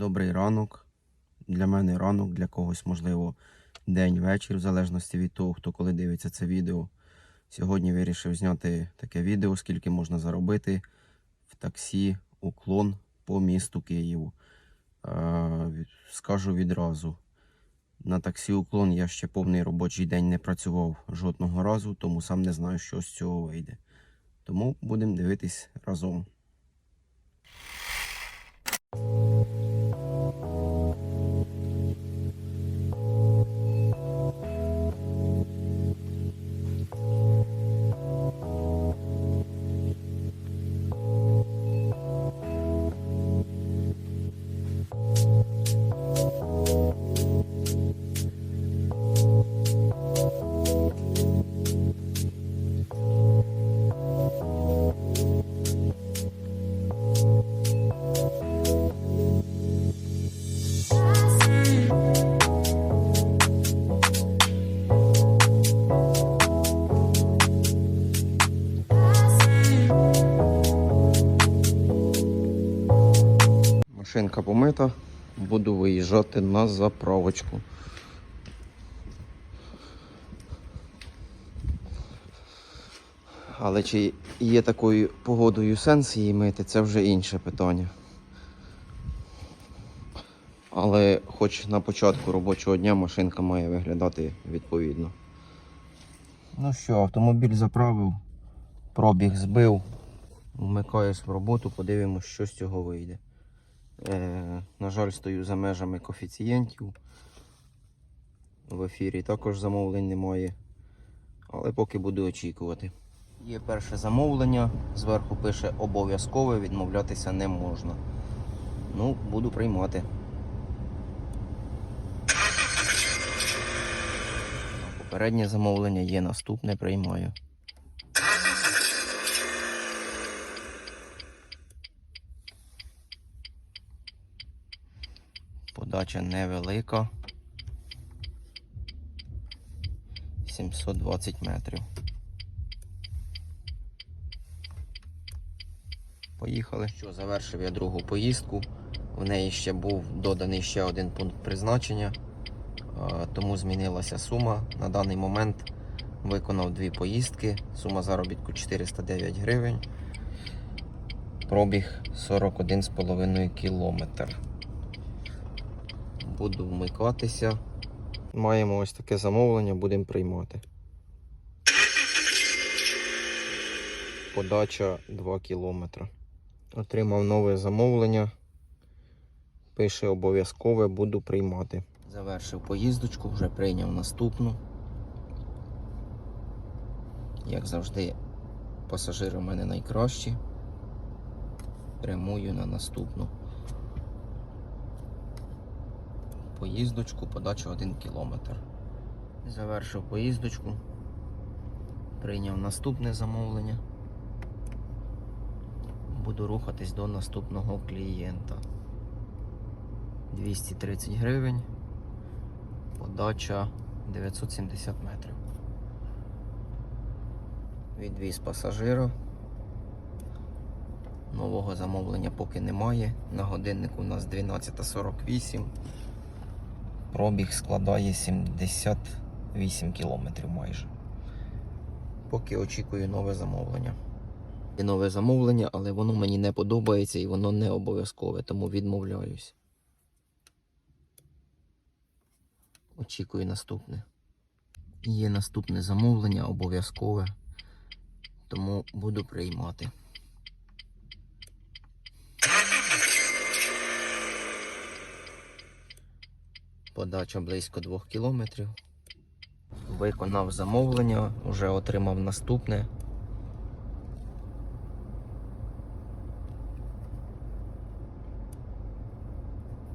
Добрий ранок. Для мене ранок, для когось, можливо, день, вечір, в залежності від того, хто коли дивиться це відео. Сьогодні вирішив зняти таке відео, скільки можна заробити в таксі уклон по місту Києву. Е, Скажу відразу. На таксі уклон я ще повний робочий день не працював жодного разу, тому сам не знаю, що з цього вийде. Тому будемо дивитись разом. Машинка помита, буду виїжджати на заправочку. Але чи є такою погодою сенс її мити, це вже інше питання. Але хоч на початку робочого дня машинка має виглядати відповідно. Ну що, автомобіль заправив, пробіг збив, вмикаюсь в роботу, подивимось, що з цього вийде. Е, на жаль, стою за межами коефіцієнтів. В ефірі також замовлень немає. Але поки буду очікувати. Є перше замовлення, зверху пише обов'язкове, відмовлятися не можна. Ну, буду приймати. Попереднє замовлення є, наступне приймаю. Подача невелика. 720 метрів. Поїхали. Що, завершив я другу поїздку. В неї ще був доданий ще один пункт призначення, тому змінилася сума. На даний момент виконав дві поїздки. Сума заробітку 409 гривень. Пробіг 41,5 кілометр. Буду вмикатися. Маємо ось таке замовлення, будемо приймати. Подача 2 кілометри. Отримав нове замовлення. Пише обов'язкове, буду приймати. Завершив поїздочку, вже прийняв наступну. Як завжди, пасажири у мене найкращі. Прямую на наступну поїздочку, подача 1 кілометр. Завершив поїздочку. Прийняв наступне замовлення. Буду рухатись до наступного клієнта. 230 гривень. Подача 970 метрів. Відвіз пасажира. Нового замовлення поки немає. На годиннику у нас 12.48. Пробіг складає 78 кілометрів майже. Поки очікую нове замовлення. Є нове замовлення, але воно мені не подобається і воно не обов'язкове, тому відмовляюсь. Очікую наступне. Є наступне замовлення обов'язкове, тому буду приймати. Подача близько 2 кілометрів. Виконав замовлення, вже отримав наступне.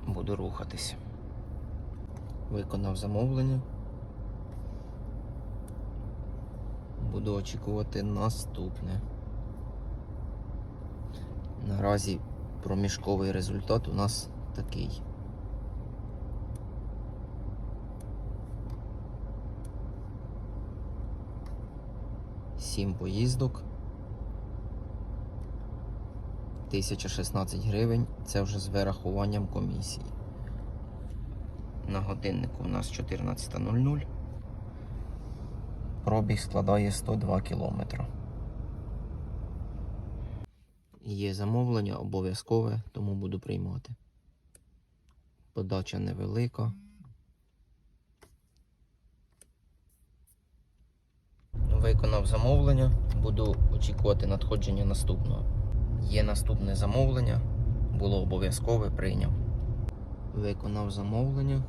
Буду рухатись. Виконав замовлення. Буду очікувати наступне. Наразі проміжковий результат у нас такий. Сім поїздок. 1016 гривень. Це вже з вирахуванням комісії. На годиннику у нас 14.00. Пробіг складає 102 кілометри. Є замовлення обов'язкове, тому буду приймати. Подача невелика. Виконав замовлення, буду очікувати надходження наступного. Є наступне замовлення, було обов'язкове, прийняв. Виконав замовлення.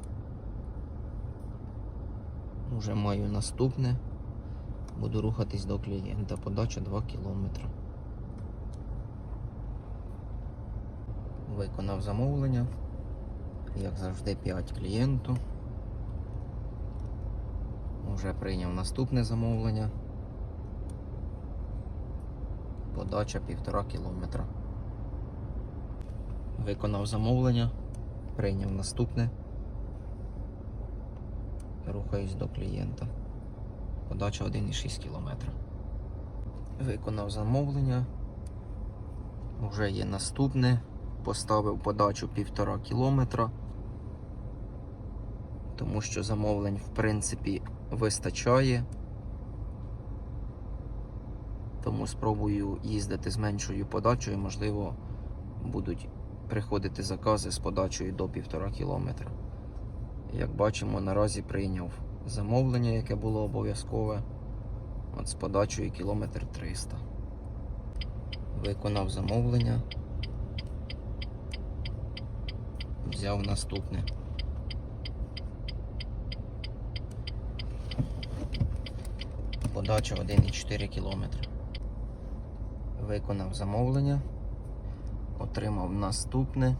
Уже маю наступне. Буду рухатись до клієнта. Подача 2 кілометри. Виконав замовлення. Як завжди, 5 клієнту. Уже прийняв наступне замовлення. Подача півтора кілометра. Виконав замовлення. Прийняв наступне. Рухаюсь до клієнта. Подача 1,6 кілометра. Виконав замовлення. Вже є наступне. Поставив подачу півтора кілометра. Тому що замовлень, в принципі, вистачає. Тому спробую їздити з меншою подачею, можливо, будуть приходити закази з подачею до півтора кілометра. Як бачимо, наразі прийняв замовлення, яке було обов'язкове. От з подачею кілометр 300. Виконав замовлення. Взяв наступне. Подача 1,4 км. Виконав замовлення. Отримав наступне.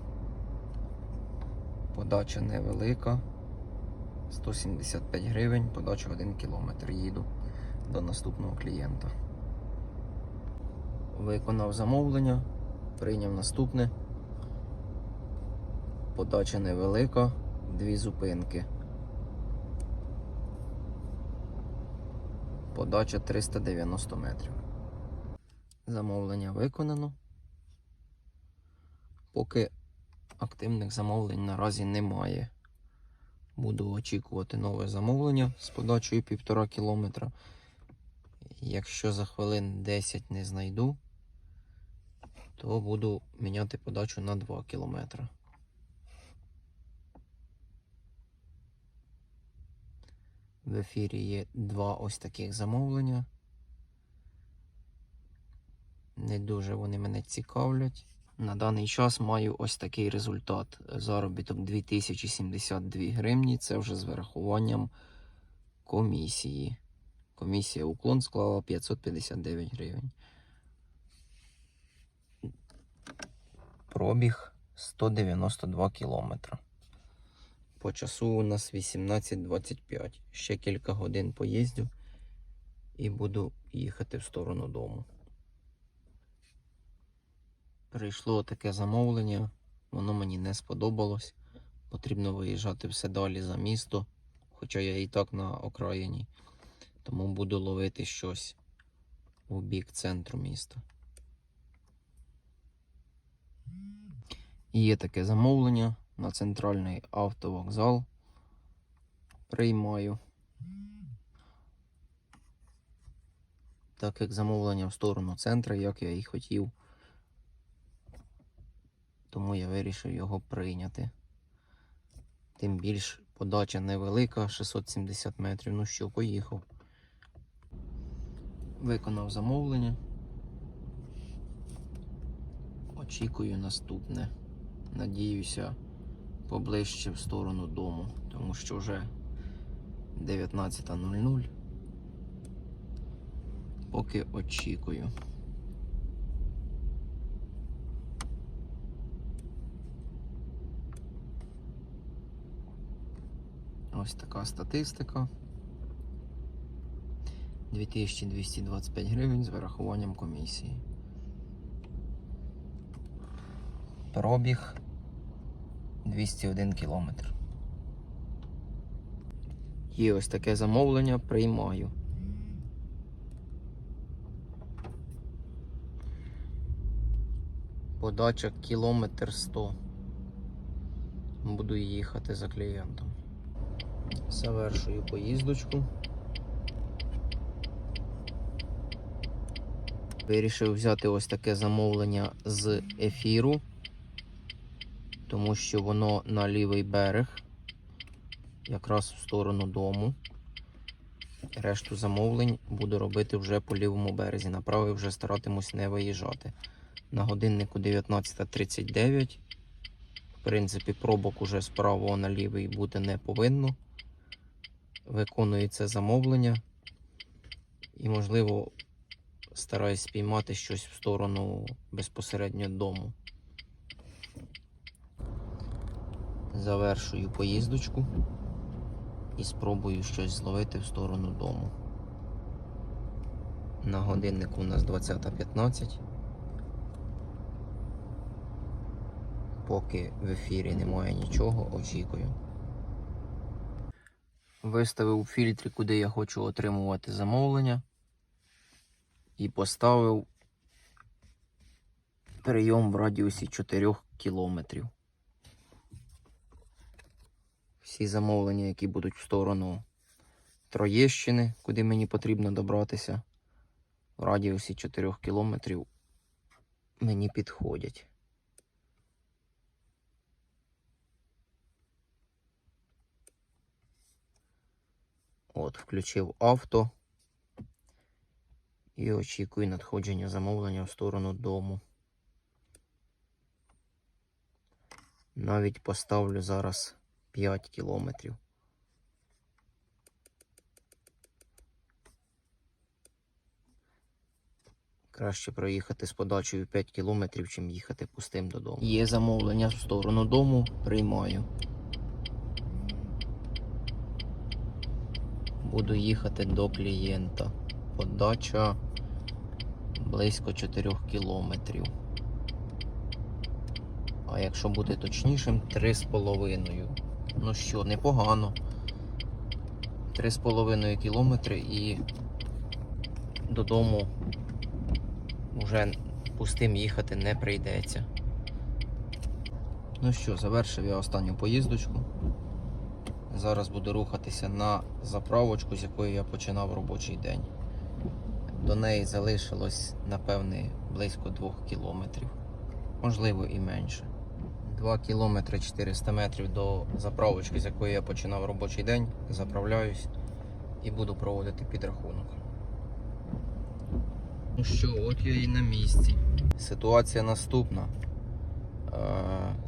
Подача невелика. 175 гривень, подача 1 км. Їду до наступного клієнта. Виконав замовлення. Прийняв наступне. Подача невелика, дві зупинки. Подача 390 метрів. Замовлення виконано. Поки активних замовлень наразі немає. Буду очікувати нове замовлення з подачею 1,5 кілометра. Якщо за хвилин 10 не знайду, то буду міняти подачу на 2 кілометри. В ефірі є два ось таких замовлення. Не дуже вони мене цікавлять. На даний час маю ось такий результат. Заробіток 2072 гривні. Це вже з вирахуванням комісії. Комісія уклон склала 559 гривень. Пробіг 192 кілометра. По часу у нас 18.25. Ще кілька годин поїздю і буду їхати в сторону дому. Прийшло таке замовлення, воно мені не сподобалось. Потрібно виїжджати все далі за місто, хоча я і так на окраїні. Тому буду ловити щось у бік центру міста. І є таке замовлення на центральний автовокзал. Приймаю. Так як замовлення в сторону центру, як я і хотів. Тому я вирішив його прийняти. Тим більш подача невелика, 670 метрів. Ну що, поїхав. Виконав замовлення. Очікую наступне. Надіюся, поближче в сторону дому, тому що вже 19.00. Поки очікую. Ось така статистика. 2225 гривень з вирахуванням комісії. Пробіг 201 кілометр. Є ось таке замовлення, приймаю. Подача кілометр 100. Буду їхати за клієнтом. Завершую поїздочку. Вирішив взяти ось таке замовлення з ефіру, тому що воно на лівий берег, якраз в сторону дому. Решту замовлень буду робити вже по лівому березі. На правий вже старатимусь не виїжджати. На годиннику 19.39. В принципі, пробок уже з правого на лівий бути не повинно. Виконується замовлення. І, можливо, стараюсь спіймати щось в сторону безпосередньо дому. Завершую поїздочку і спробую щось зловити в сторону дому. На годиннику у нас 20.15. Поки в ефірі немає нічого, очікую. Виставив у фільтрі, куди я хочу отримувати замовлення. І поставив прийом в радіусі 4 кілометрів. Всі замовлення, які будуть в сторону Троєщини, куди мені потрібно добратися, в радіусі 4 кілометрів мені підходять. От, включив авто і очікую надходження замовлення в сторону дому. Навіть поставлю зараз 5 кілометрів. Краще проїхати з подачею 5 кілометрів, чим їхати пустим додому. Є замовлення в сторону дому, приймаю. Буду їхати до клієнта. Подача близько 4 кілометрів. А якщо бути точнішим, 3,5. Ну що, непогано. 3,5 кілометри і додому вже пустим їхати не прийдеться. Ну що, завершив я останню поїздочку. Зараз буду рухатися на заправочку, з якої я починав робочий день. До неї залишилось, напевне, близько 2 кілометрів, можливо і менше. 2 кілометри 400 метрів до заправочки, з якої я починав робочий день. Заправляюсь і буду проводити підрахунок. Ну що, от я і на місці. Ситуація наступна. Е,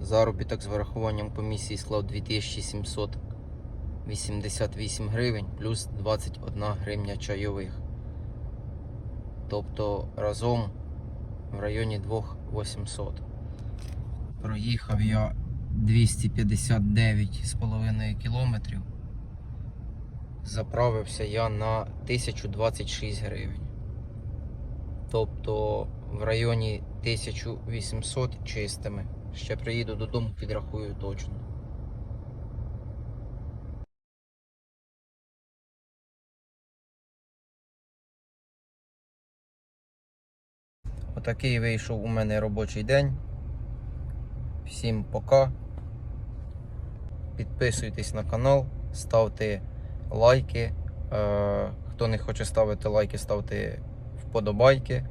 Заробіток з вирахуванням комісії склав 2788 гривень плюс 21 гривня чайових. Тобто разом в районі 2800. Проїхав я 259,5 кілометрів. Заправився я на 1026 гривень. Тобто в районі 1800 чистими. Ще приїду додому, підрахую точно. Отакий вийшов у мене робочий день. Всім пока. Підписуйтесь на канал, ставте лайки. Е, Хто не хоче ставити лайки, ставте вподобайки.